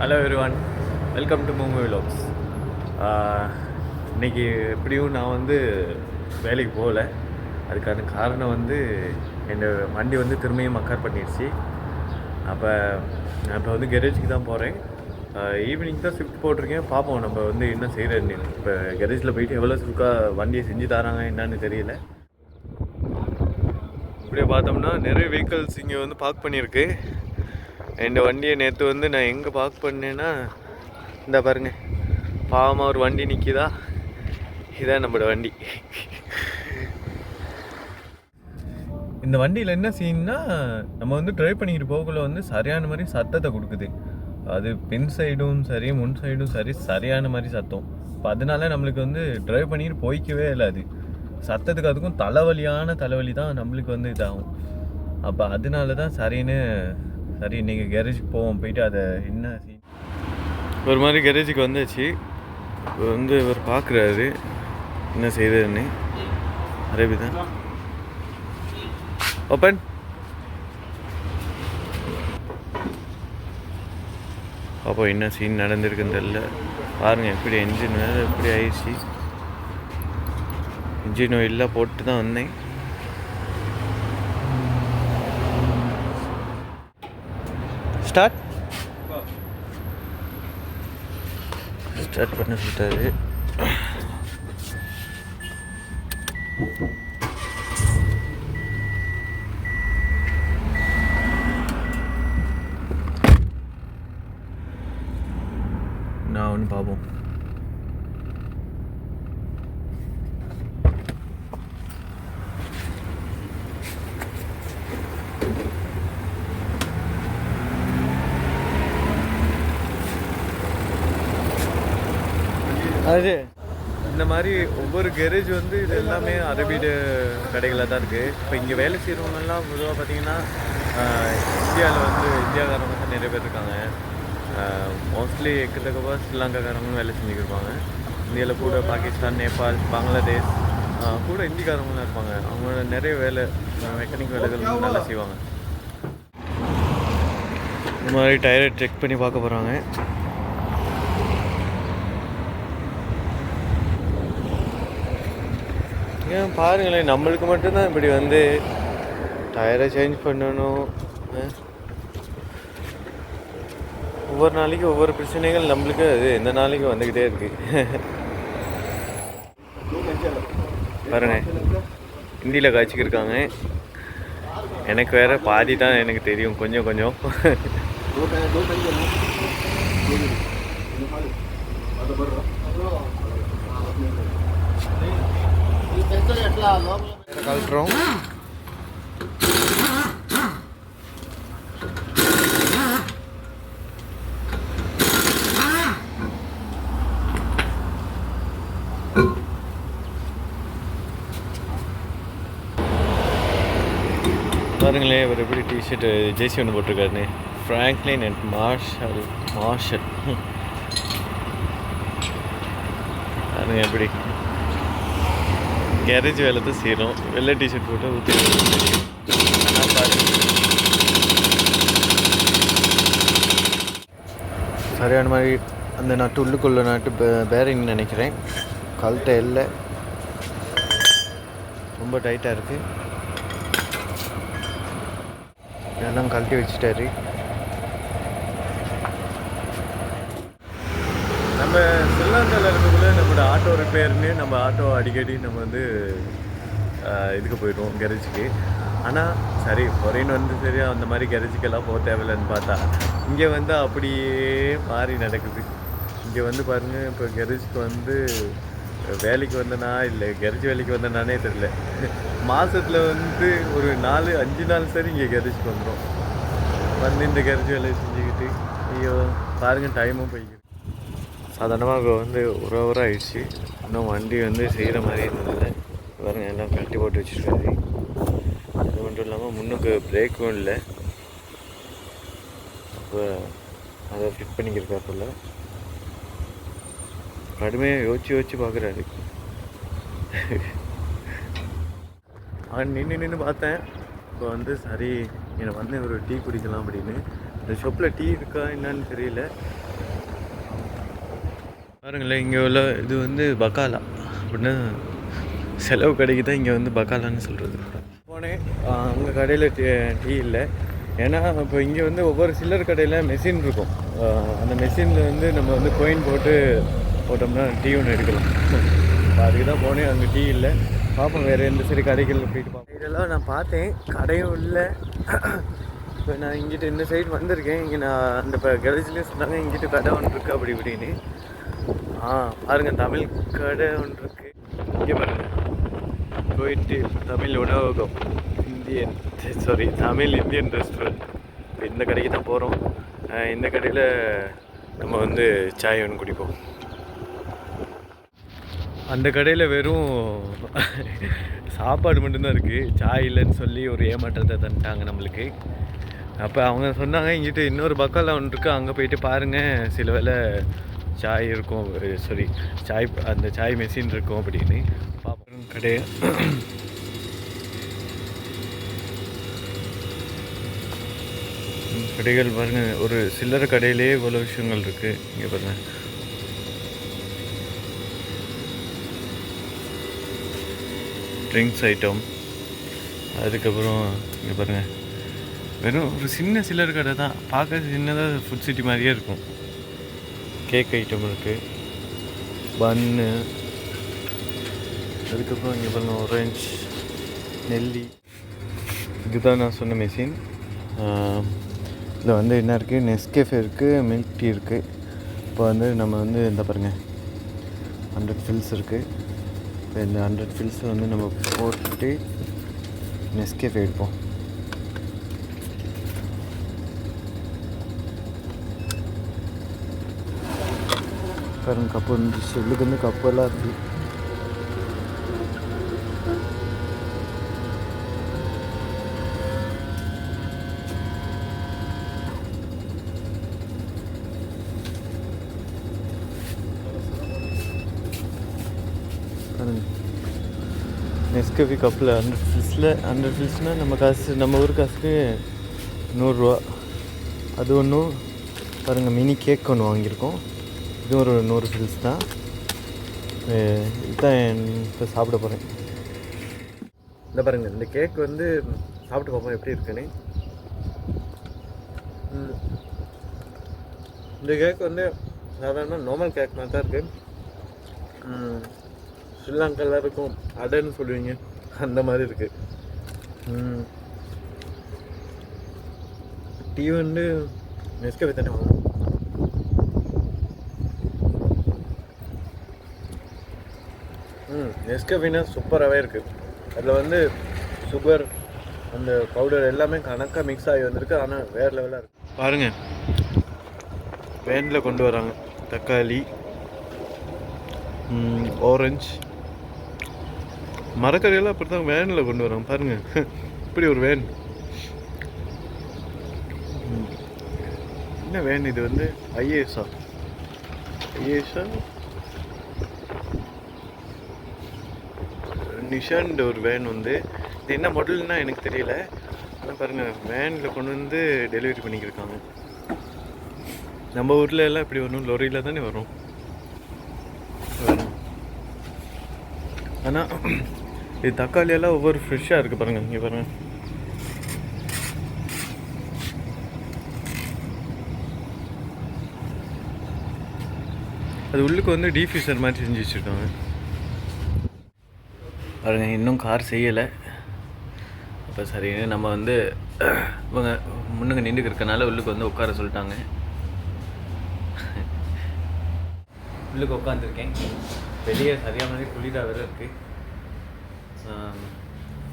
Hello everyone welcome to movie vlogs இன்னைக்கு எப்படியும் நான் வந்து வேலைக்கு போகல. அதுக்கான காரணம் வந்து என்னோட வண்டி வந்து திரும்பியும் மக்கார் பண்ணிடுச்சு. அப்போ நான் இப்போ வந்து கெரேஜுக்கு தான் போகிறேன் ஈவினிங் தான் ஷிஃப்ட் போட்டிருக்கேன். பார்ப்போம் நம்ம வந்து என்ன செய்கிறேன்னு இப்போ கெரேஜில் போயிட்டு எவ்வளோ சுருக்காக வண்டியை செஞ்சு தராங்க என்னன்னு தெரியல. இப்படியே பார்த்தோம்னா நிறைய வெஹிக்கல்ஸ் இங்கே வந்து பார்க் பண்ணியிருக்கு. என் வண்டியை நேற்று வந்து நான் எங்கே பார்க் பண்ணேன்னா இந்த பாருங்க. பாவமாக ஒரு வண்டி நிற்கிதா இதான் நம்மளோட வண்டி. இந்த வண்டியில் என்ன சீன்னா நம்ம வந்து ட்ரைவ் பண்ணிக்கிட்டு போகக்குள்ள வந்து சரியான மாதிரி சத்தத்தை கொடுக்குது. அது பின் சைடும் சரி முன் சைடும் சரி சரியான மாதிரி சத்தம். இப்போ அதனால நம்மளுக்கு வந்து ட்ரைவ் பண்ணிட்டு போய்க்கவே இல்லை அது. சத்தத்துக்கு அதுக்கும் தலைவலியான தலைவலி தான் நம்மளுக்கு வந்து இதாகும். அப்போ அதனால தான் சரின்னு சரி நீங்கள் கேரேஜுக்கு போவோம். போயிட்டு அதை என்ன சீன் ஒரு மாதிரி கேரேஜுக்கு வந்தாச்சு. இப்போ வந்து இவர் பார்க்குறாரு என்ன செய்கிறதுன்னு அரேபி தான் ஓப்பன் அப்போ என்ன சீன் நடந்திருக்குன்னு தெரில பாருங்கள் எப்படி என்ஜின் வேறு எப்படி ஆயிடுச்சு. இன்ஜின் ஆயிலெலாம் போட்டு தான் வந்தேன் ஸ்டார்ட் ஸ்டார்ட் பண்ண சொல்லிட்டாரு நான் ஒன்று பார்ப்போம் அது. இந்த மாதிரி ஒவ்வொரு கேரேஜ் வந்து இது எல்லாமே அரபீடு கடைகளாக தான் இருக்குது இப்போ இங்கே வேலை செய்கிறவங்கெல்லாம் பொதுவாக பார்த்தீங்கன்னா இந்தியாவில் வந்து இந்தியாக்காரங்க தான் நிறைய பேர் இருக்காங்க. மோஸ்ட்லி எக்கத்தக்கவா ஸ்ரீலங்காக்காரங்களும் வேலை செஞ்சுக்கிருப்பாங்க இந்தியாவில் கூட பாகிஸ்தான் நேபாள் பங்களாதேஷ் கூட இந்திக்காரங்களும் இருப்பாங்க. அவங்க நிறைய வேலை மெக்கானிக் வேலைகள் நல்லா செய்வாங்க. இந்த மாதிரி டயரை செக் பண்ணி பார்க்க போகிறாங்க ஏன் பாருங்களேன் நம்மளுக்கு மட்டும்தான் இப்படி வந்து டயரை சேஞ்ச் பண்ணணும். ஒவ்வொரு நாளைக்கு ஒவ்வொரு பிரச்சனைகள் நம்மளுக்கு அது எந்த நாளைக்கு வந்துக்கிட்டே இருக்கு. பாருங்க ஹிந்தியில் காய்ச்சிக்கிருக்காங்க எனக்கு வேற பாதி தான் எனக்கு தெரியும் கொஞ்சம் கொஞ்சம். கழட்டுறோம். பாருங்களேன் இவர் எப்படி டிஷர்ட்டு ஜேசி ஒன்று போட்டிருக்காருன்னு. ஃப்ராங்க்லின் அண்ட் மார்ஷல் மார்ஷல் பாருங்க எப்படி. கேரேஜ் வேலை தான் செய்கிறோம் வெள்ளை டிஷர்ட் போட்டு ஊற்றி சரியான மாதிரி அந்த நட்டு உள்ளுக்குள்ள நட்டு பேரிங் நினைக்கிறேன். கழட்ட இல்லை. ரொம்ப டைட்டாக இருக்குது எல்லாம் கழட்டி வச்சுட்டாரு. நம்ம ஸ்ரீலங்காவில் இருக்கக்குள்ள நம்மளோட ஆட்டோ ரிப்பேர்னு நம்ம ஆட்டோ அடிக்கடி நம்ம வந்து இதுக்கு போயிடுவோம் கேரேஜுக்கு ஆனால் சரி பொறைன்னு வந்து சரி அந்த மாதிரி கேரேஜுக்கெல்லாம் போக தேவையில்லைன்னு பார்த்தா இங்கே வந்து அப்படியே மாறி நடக்குது. இங்கே வந்து பாருங்கள் இப்போ கேரேஜுக்கு வந்து வேலைக்கு வந்தனா இல்லை கெரேஜ் வேலைக்கு வந்தனானே தெரில மாதத்தில் வந்து ஒரு நாலு அஞ்சு நாள் சரி இங்கே கெரேஜுக்கு வந்துடும் வந்து இந்த கெரேஜ் வேலையை செஞ்சுக்கிட்டு ஐயோ பாருங்கள் டைமும் போய்க்கு சாதாரணமாக வந்து ஒரு ஹவர் ஆயிடுச்சு. இன்னும் வண்டி வந்து செய்கிற மாதிரி இருந்ததில்லை பாருங்க எல்லாம் கழட்டி போட்டு வச்சுருக்காரு. அது மட்டும் இல்லாமல் முன்னுக்கு பிரேக்கும் இல்லை. அப்போ அதை ஃபிட் பண்ணிக்கிருக்காப்புல கடுமையாக யோசிச்சு யோசிச்சு பார்க்குறாரு அவன் நின்று நின்று பார்த்தேன். இப்போ வந்து சரி என்னை வந்து ஒரு டீ குடிக்கலாம் அப்படின்னு. இந்த ஷாப்பில் டீ இருக்கா என்னன்னு தெரியல. பாருங்களேன் இங்கே உள்ள இது வந்து பக்காலா. அப்படின்னா செலவு கடைக்கு தான் இங்கே வந்து பக்காலான்னு சொல்கிறது போனேன். அங்கே கடையில் டீ டீ இல்லை. ஏன்னா இப்போ இங்கே வந்து ஒவ்வொரு சில்லர் கடையில் மெஷின் இருக்கும். அந்த மெஷினில் வந்து நம்ம வந்து கோயின் போட்டு போட்டோம்னா டீ ஒன்று எடுக்கலாம். இப்போ அதுக்கு தான் போனேன். அங்கே டீ இல்லை. பார்ப்போம் வேறு எந்த சரி கடைகளில் போயிட்டு பார்ப்போம் இதெல்லாம் நான் பார்த்தேன். கடையும் இல்லை. இப்போ நான் இங்கிட்டு இந்த சைடு வந்திருக்கேன். இங்கே நான் அந்த இப்போ கடைசிலேயே சொன்னாங்க இங்கிட்டு கடை ஒன்று இருக்குது அப்படி இப்படின்னு. ஆ பாருங்க தமிழ் கடை ஒன்று இருக்கு இங்கே பாருங்க. போயிட்டு தமிழ் உணவகம் Indian sorry Tamil Indian restaurant இப்போ இந்த கடைக்கு தான் போகிறோம் இந்த கடையில் நம்ம வந்து சாய் ஒன்று குடிப்போம். அந்த கடையில் வெறும் சாப்பாடு மட்டும்தான் இருக்குது சாய் இல்லைன்னு சொல்லி ஒரு ஏமாற்றத்தை தந்துட்டாங்க நம்மளுக்கு. அப்போ அவங்க சொன்னாங்க இங்கிட்டு இன்னொரு பக்கால ஒன்று இருக்குது அங்கே போயிட்டு பாருங்கள் சில வேலை சாய் இருக்கும் சாரி சாய் அந்த சாய் மெஷின் இருக்கும் அப்படின்னு பார்ப்போம் கடையை கடைகள் பாருங்க. ஒரு சில்லறை கடையிலே இவ்வளோ விஷயங்கள் இருக்குது இங்கே பாருங்க. ட்ரிங்க்ஸ் ஐட்டம் அதுக்கப்புறம் இங்கே பாருங்க. வெறும் ஒரு சின்ன சில்லறை கடை தான். பார்க்க சின்னதாக ஃபுட் சிட்டி மாதிரியே இருக்கும். கேக் ஐட்டம் இருக்குது பன்னு அதுக்கப்புறம் இங்கே பாருங்க ஒரேஞ்ச் நெல்லி. இதுதான் நான் சொன்ன மெஷின் இதில் வந்து என்ன இருக்குது நெஸ்கேஃபே இருக்குது மில்க் டீ இருக்குது இப்போ வந்து நம்ம வந்து இந்த பாருங்கள் ஹண்ட்ரட் ஃபில்ஸ் இருக்குது இப்போ இந்த ஹண்ட்ரட் ஃபில்ஸை வந்து நம்ம போட்டு நெஸ்கேஃபே எடுப்போம். பாருங்க கப்பு வந்து செல்லுக்கு வந்து கப்பெல்லாம் இருக்குது பாருங்க. நெஸ்கஃபி கப்பில் ஹண்ட்ரட் ஃபில்ஸில் ஹண்ட்ரட் ஃபில்ஸ்னால் நம்ம காசு நம்ம ஊர் காசுக்கு நூறுரூவா அது ஒன்றும் பாருங்கள் மினி கேக் ஒன்று வாங்கியிருக்கோம். இது ஒரு நூறு ஃபில்ஸ் தான். இதுதான் இதுதான் இப்போ சாப்பிட போகிறேன் இந்த பாருங்கள் இந்த கேக் வந்து சாப்பிட்டு பார்ப்போம் எப்படி இருக்குன்னு. இந்த கேக் வந்து சாதாரண நார்மல் கேக் மாதிரி தான் இருக்குது ம், இருக்கும் அடைன்னு சொல்லுவீங்க. அந்த மாதிரி இருக்குது டீ வந்து நெஸ்கஃபே தானே வாங்கணும் நெஸ்கஃபினா சூப்பராகவே இருக்குது அதில் வந்து சுகர் அந்த பவுடர் எல்லாமே கணக்காக மிக்ஸ் ஆகி வந்திருக்கு. ஆனால் வேறு லெவலாக இருக்குது பாருங்கள் வேனில் கொண்டு வராங்க. தக்காளி ஆரஞ்சு மரக்கறியெல்லாம் அப்படி தான் வேனில் கொண்டு வராங்க. பாருங்கள் இப்படி ஒரு வேன் ம். என்ன வேன் இது வந்து? ஐஏஎஸ்ஆ ஐஏஎஸ்ஆ நிஷாண்ட் ஒரு வேன் வந்து இது என்ன மாடல்னா எனக்கு தெரியல. ஆனால் பாருங்கள் வேனில் கொண்டு வந்து டெலிவரி பண்ணிக்கிருக்காங்க. நம்ம ஊரில் எல்லாம் இப்படி வரும். லொரியில் தானே வரும். வரும். ஆனால் இது தக்காளி எல்லாம் ஒவ்வொரு ஃப்ரெஷ்ஷாக இருக்குது பாருங்கள் இங்கே பாருங்கள் அது உள்ளுக்கு வந்து டீஃபியூசர் மாதிரி செஞ்சு வச்சுருக்காங்க. பாருங்க இன்னும் கார் செய்யலை. அப்போ சரின்னு நம்ம வந்து இவங்க முன்னுங்க நின்றுக்கு இருக்கனால உள்ளுக்கு வந்து உட்கார சொல்லிட்டாங்க. உள்ளுக்கு உட்காந்துருக்கேன் வெளியே சரியான மாதிரி குளிராக வேறு இருக்குது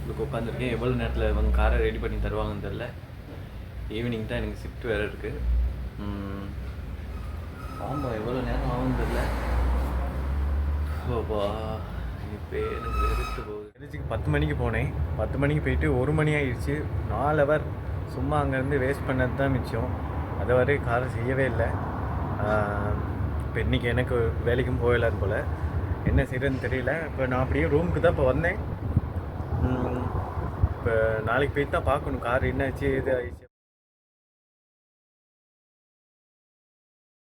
உள்ளுக்கு உட்காந்துருக்கேன் எவ்வளோ நேரத்தில் இவங்க காரை ரெடி பண்ணி தருவாங்கன்னு தெரில ஈவினிங் தான் எனக்கு ஷிஃப்ட் வேறு இருக்குது ஆமாம் எவ்வளோ நேரம் ஆகும்னு தெரில ஓப்பா இப்போ எனக்கு வெறுத்து போகுது. திருச்சிக்கு பத்து மணிக்கு போனேன். பத்து மணிக்கு போயிட்டு ஒரு மணி ஆயிடுச்சு. நாலு ஹவர் சும்மா அங்கேருந்து வேஸ்ட் பண்ணது தான் மிச்சம். அதை வரை காரை செய்யவே இல்லை. இப்போ இன்றைக்கி எனக்கு வேலைக்கும் போயிடலான்னு போல். என்ன செய்யறதுன்னு தெரியல. இப்போ நான் அப்படியே ரூமுக்கு தான் இப்போ வந்தேன். இப்போ நாளைக்கு போய் தான் பார்க்கணும். கார் என்னாச்சு இது ஆயிடுச்சு.